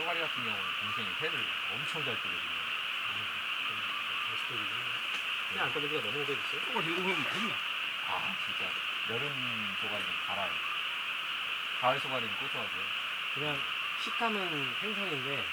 쏘가리 같은 경우는 동생이 회를 엄청 잘 뜨거든요. 그냥 안 떠들기가 너무 오래됐어요. 들고 보면 맛있네. 아 진짜 여름 쏘가리는 달아요. 가을 쏘가리는 고소하고요. 그냥 식감은 생선인데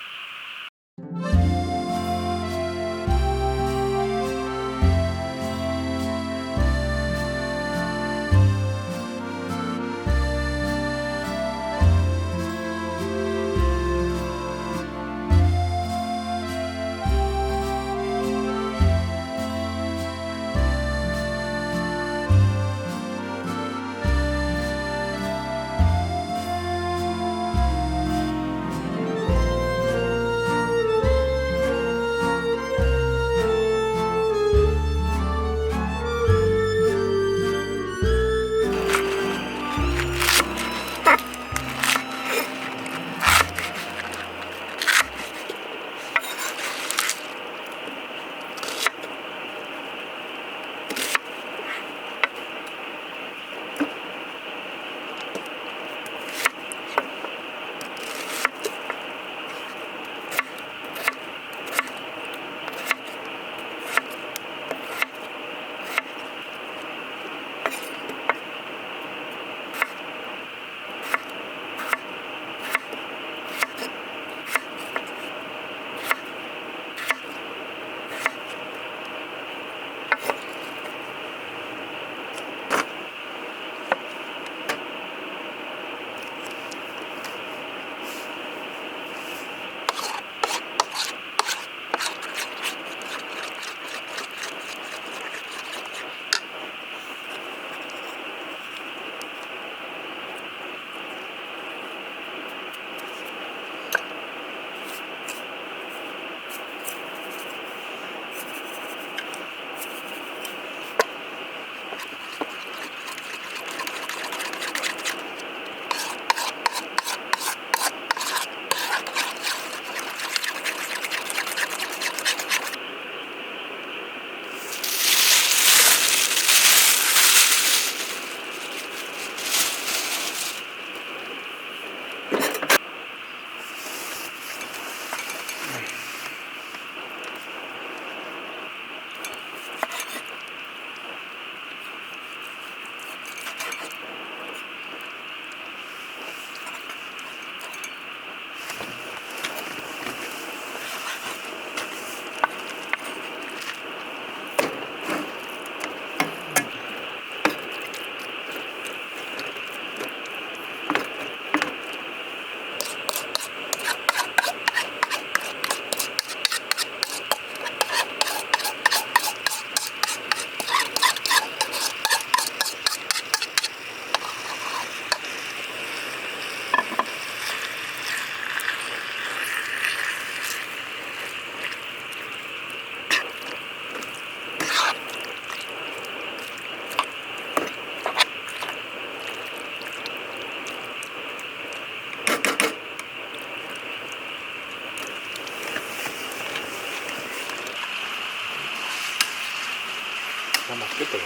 난 맛있겠다.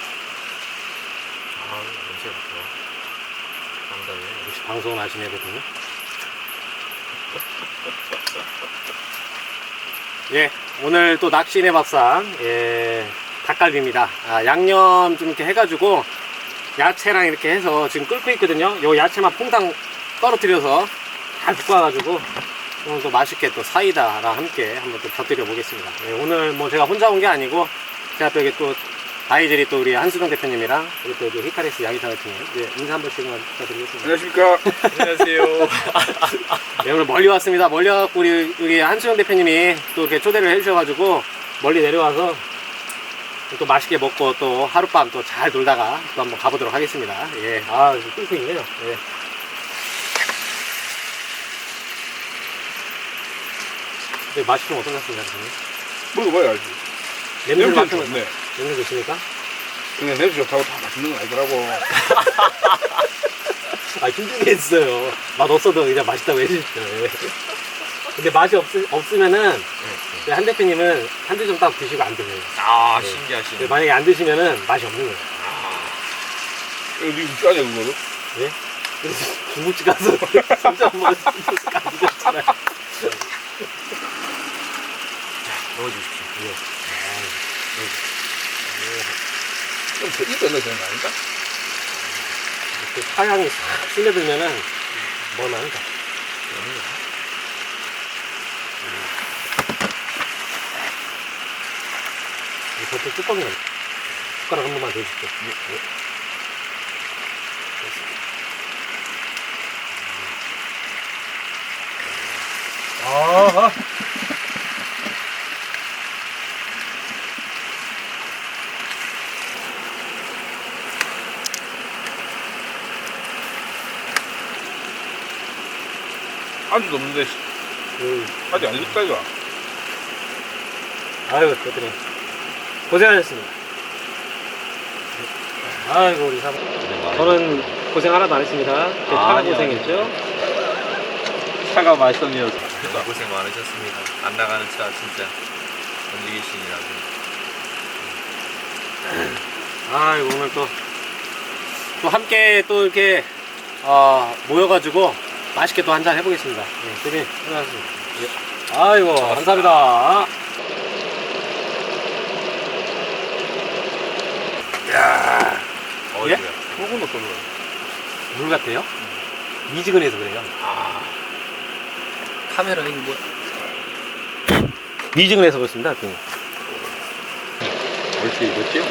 아 냄새가 좋아. 남다르네. 역시 방송은 아시는 애거든요. 예, 오늘 또 낚시네 밥상 예, 닭갈비입니다. 아, 양념 좀 이렇게 해가지고 야채랑 이렇게 해서 지금 끓고 있거든요. 요 야채만 퐁당 떨어뜨려서 잘 볶아가지고 오늘 또 맛있게 또 사이다랑 함께 한번 또 곁들여 보겠습니다. 예, 오늘 뭐 제가 혼자 온 게 아니고 제 앞에 또 아이들이 또 우리 한수동 대표님이랑 그리고 또 여기 히카리스 양이사 대표님 예, 인사 한 번씩만 부탁드리겠습니다. 안녕하십니까. 안녕하세요. 네, 오늘 멀리 왔습니다. 멀리 와갖고 우리, 우리 한수영 대표님이 또 이렇게 초대를 해주셔가지고 멀리 내려와서 또 맛있게 먹고 또 하룻밤 또 잘 놀다가 또 한번 가보도록 하겠습니다. 예, 아, 지금 끓고 있네요. 예. 근데 맛이 좀 어떠셨습니까, 대표님? 먹어봐야 알지. 냄새 맡으면 좋네. 이런 거 있습니까? 그냥 냄새 좋다고 다 맛있는 거 아니더라고. 아 힘들겠어요. 맛 없어도 그냥 맛있다고 해주시죠. 예. 근데 맛이 없, 없으면은 네. 네, 한 대표님은 한 대 좀 딱 드시고 안 드세요. 아, 네. 신기하시네. 만약에 안 드시면은 맛이 없는 거예요. 아 이거 니 육자냐, 그거를? 예? 그래서 중국집 가서 진짜 먹을 수 있을까 안 드셨잖아요. 자, 넣어주십시오. 예. 네. 아유, 더 익어 넣어야 되는 거 아닌가? 그 파향이 싹 스며들면은 뭘 만다. 이 버터 뚜껑이 나. 숟가락 한 번만 더 주십시오. 아, 안주도 없는데 씨, 음. 아직 안 익었다 이거. 아유, 그랬더니 고생하셨습니다. 아이고, 우리 사부. 저는 고생 하나도 안 했습니다. 제 아, 차가 아니요. 고생했죠? 차가 맛있었네요. 고생 많으셨습니다. 안 나가는 차 진짜 움직이시느라고. 아이고, 오늘 또, 또 함께 또 이렇게, 어, 모여가지고 맛있게 또 한잔 해보겠습니다. 예, 대표님, 수고하셨습니다. 예. 아이고, 감사합니다. 어이구야. 소금도 쏠려. 물 같아요? 미지근해서 그래요. 카메라인 뭐 미지근해서 그렇습니다, 대표님. 옳지, 익었지?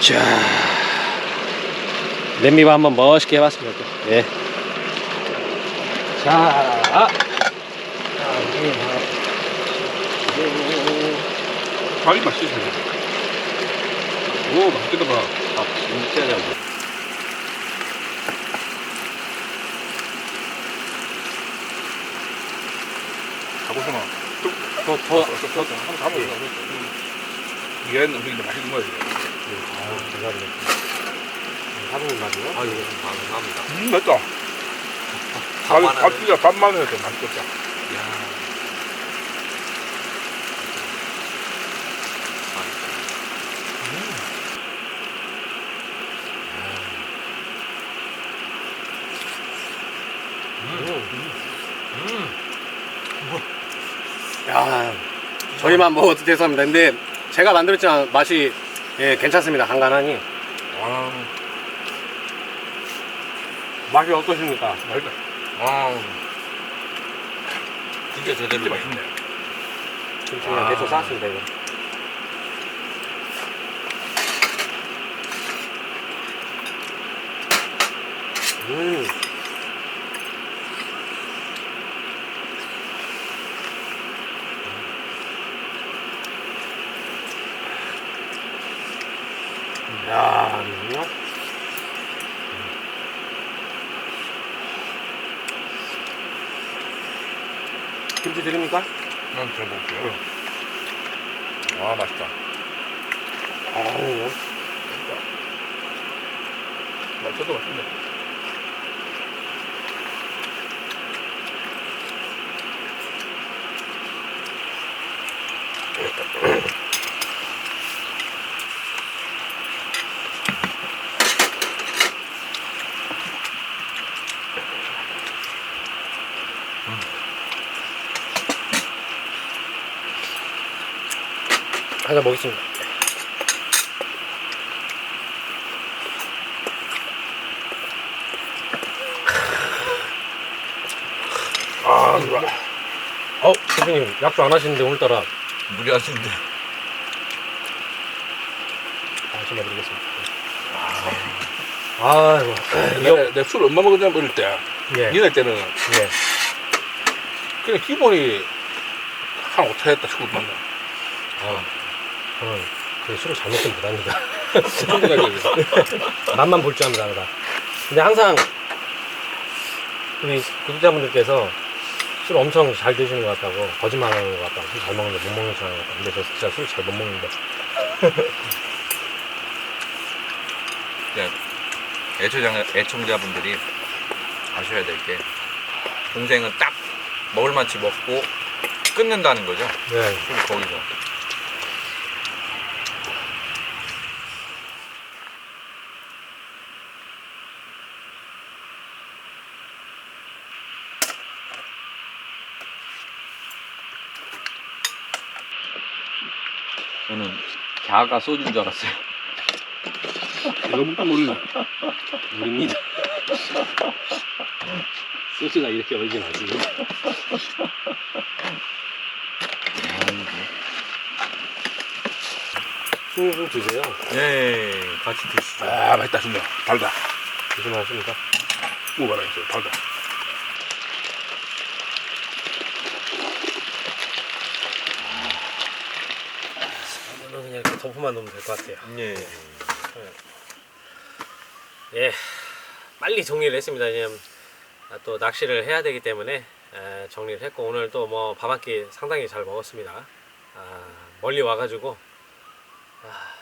자, 냄비밥 한번 멋있게 해봤습니다. 또. 예. 자, 아. 밥이 맛있어. 오, 맛있겠다, 봐. 아, 진짜 잘 먹어. 가보소나. 더, 더, 더, 더, 한번 가보자. 이게 음식인데 맛있는 거야, 지금. 아, 감사합 사부님 맞이요? 아유, 감사합니다. 음, 맛있다. 밥, 밥 진짜 밥만 해도 맛있겠다. 야. 야, 저희만 먹어도 죄송합니다. 근데 제가 만들었지만 맛이 예, 괜찮습니다. 간간하니. 아, 맛이 어떠십니까? 맛있다. 아. 진짜 제대로 진짜 맛있네. 김치 그냥 대충 쌓았습니다, 이거. 음. 야, 이거. 김치 드립니까? 난잘 먹을게요. 아, 맛있다. 아유, 맛있어도 맛있네. 하나 먹겠습니다. 아, 좋아. 어, 대표님 약주 안 하시는데 오늘따라 무리하신데. 다시 해드리겠습니다. 아이고, 내가, 내가 술 얼마 먹었냐, 어릴 때. 예, 니네 때는 예. 그냥 기본이 한 5차 했다, 술 먹나. 아, 저는 그 술을 잘 먹진 못합니다. 맛만 볼 줄 압니다, 다 근데 항상 우리 구독자분들께서 술 엄청 잘 드시는 것 같다고 거짓말하는 것 같다고 술 잘 먹는데 못 먹는 척 하는 것 같다고 근데 저 진짜 술 잘 못 먹는데 네. 애청자, 애청자분들이 아셔야 될 게 동생은 딱 먹을 만치 먹고 끊는다는 거죠. 네. 술 거기서. 갸가 소주인 줄 알았어요. 이거 먹다 모르네. 모릅니다. 소스가 이렇게 얼진 않습니다. 좀 주세요. 네, 같이 드시죠. 아, 맛있다, 진짜. 달다. 조심하십니다. 먹어봐라, 이거. 달다. 덮어만 놓으면 될 것 같아요. 예. 예, 빨리 정리를 했습니다. 왜냐면 아, 또 낚시를 해야 되기 때문에 에, 정리를 했고 오늘 또 뭐 밥 한 끼 상당히 잘 먹었습니다. 아, 멀리 와가지고 아,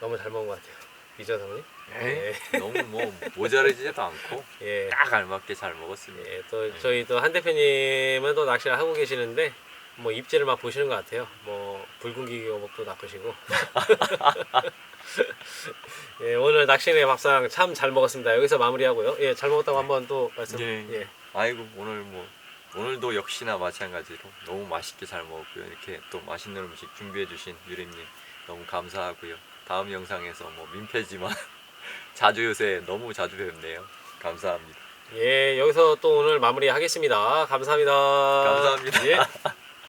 너무 잘 먹은 것 같아요. 이전 사모님. 에이, 너무 뭐 모자라지도 않고 예. 딱 알맞게 잘 먹었습니다. 예, 또 저희 또 한 대표님은 또 낚시를 하고 계시는데 뭐 입질을 막 보시는 것 같아요. 뭐 붉은 어복도 낚으시고. 예, 오늘 낚시네 밥상 참 잘 먹었습니다. 여기서 마무리하고요. 예, 잘 먹었다고 한번 또 말씀. 예. 예. 아이고 오늘 뭐 오늘도 역시나 마찬가지로 너무 맛있게 잘 먹었고요. 이렇게 또 맛있는 음식 준비해 주신 유림님 너무 감사하고요. 다음 영상에서 뭐 민폐지만 자주 요새 너무 자주 뵙네요. 감사합니다. 예, 여기서 또 오늘 마무리하겠습니다. 감사합니다. 감사합니다. 예.